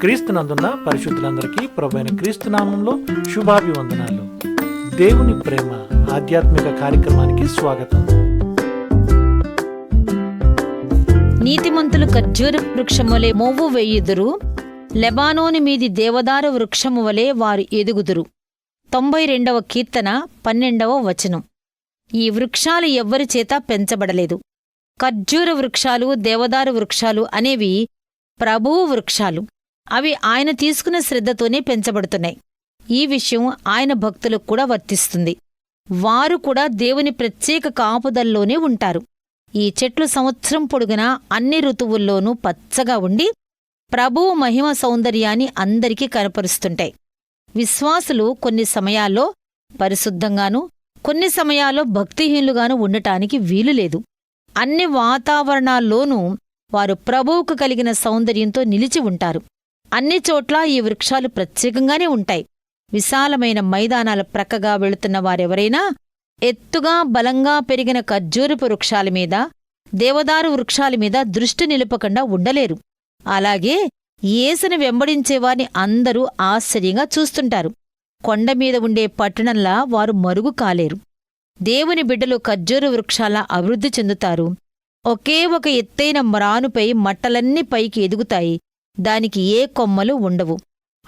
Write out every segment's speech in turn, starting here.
క్రీస్తునందున్న పరిశుద్ధులందరికీ ప్రభైన క్రీస్తునామంలో శుభాభివందనాలు. దేవుని ప్రేమ ఆధ్యాత్మిక కార్యక్రమానికి స్వాగతం. నీతిమంతులు ఖర్జూర వృక్షములే మొవ్వు వేయుదురు. లెబానోని మీది దేవదారు వృక్షము వలె వారు ఎదుగుదురు. తొంభై రెండవ కీర్తన పన్నెండవ వచనం. ఈ వృక్షాలు ఎవ్వరి చేత పెంచబడలేదు. ఖర్జూర వృక్షాలు దేవదారు వృక్షాలు అనేవి ప్రభువు వృక్షాలు. అవి ఆయన తీసుకున్న శ్రద్ధతోనే పెంచబడుతున్నాయి. ఈ విషయం ఆయన భక్తులకు కూడా వర్తిస్తుంది. వారు కూడా దేవుని ప్రత్యేక కాపుదల్లోనే ఉంటారు. ఈ చెట్లు సంవత్సరం పొడుగునా అన్ని ఋతువుల్లోనూ పచ్చగా ఉండి ప్రభువు మహిమ సౌందర్యాన్ని అందరికీ కనపరుస్తుంటాయి. విశ్వాసులు కొన్ని సమయాల్లో పరిశుద్ధంగానూ కొన్ని సమయాల్లో భక్తిహీనులుగాను ఉండటానికి వీలులేదు అన్ని వాతావరణాల్లోనూ వారు ప్రభువుకు కలిగిన సౌందర్యంతో నిలిచి ఉంటారు. అన్ని చోట్ల ఈ వృక్షాలు ప్రత్యేకంగానే ఉంటాయి. విశాలమైన మైదానాల ప్రక్కగా వెళుతున్న వారెవరైనా ఎత్తుగా బలంగా పెరిగిన ఖర్జూరపు వృక్షాల మీద దేవదారు వృక్షాల మీద దృష్టి నిలుపకుండా ఉండలేరు. అలాగే ఏసును వెంబడించేవారిని అందరూ ఆశ్చర్యంగా చూస్తుంటారు. కొండమీద ఉండే పట్టణంలా వారు మరుగు కాలేరు. దేవుని బిడ్డలు ఖర్జూర వృక్షాల అభివృద్ధి చెందుతారు. ఒకే ఒక ఎత్తైన మ్రానుపై మట్టలన్నీ పైకి ఎదుగుతాయి. దానికి ఏ కొమ్మలు ఉండవు.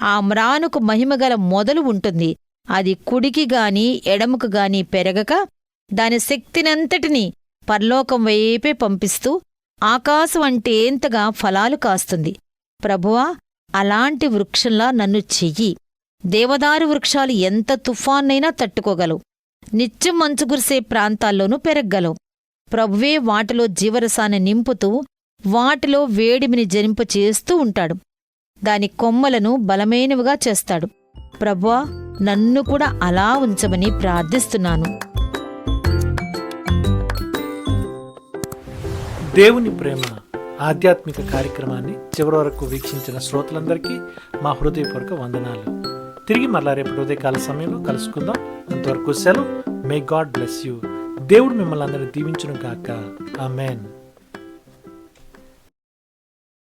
ఆ మ్రానుకు మహిమగల మొదలు ఉంటుంది. అది కుడికి గాని ఎడముకు గాని పెరగక దాని శక్తినంతటినీ పరలోకం వైపే పంపిస్తూ ఆకాశం అంటేంతగా ఫలాలు కాస్తుంది. ప్రభువా అలాంటి వృక్షంలా నన్ను చెయ్యి. దేవదారు వృక్షాలు ఎంత తుఫాన్నైనా తట్టుకోగలవు. నిత్యం మంచు కురిసే ప్రాంతాల్లోనూ పెరగ్గలవు. ప్రభువే వాటిలో జీవరసాన్ని నింపుతూ వాటిలో వేడిమిని జరింప చేస్తూ ఉంటాడు. దాని కొమ్మలను బలమైనవిగా చేస్తాడు. ప్రభ్వా నన్ను కూడా అలా ఉంచమని ప్రార్థిస్తున్నాను. దేవుని ప్రేమ ఆధ్యాత్మిక కార్యక్రమాన్ని చివరి వరకు వీక్షించిన శ్రోతలందరికీ మా హృదయపూర్వక వందనాలు. తిరిగి మరలా రేపు ఉదయకాల సమయంలో కలుసుకుందాం. అంతవరకు సెలవు. మే గాడ్ బ్లెస్ యూ దేవుడు మిమ్మల్ని అందరినీ దీవించును గాక. మేన్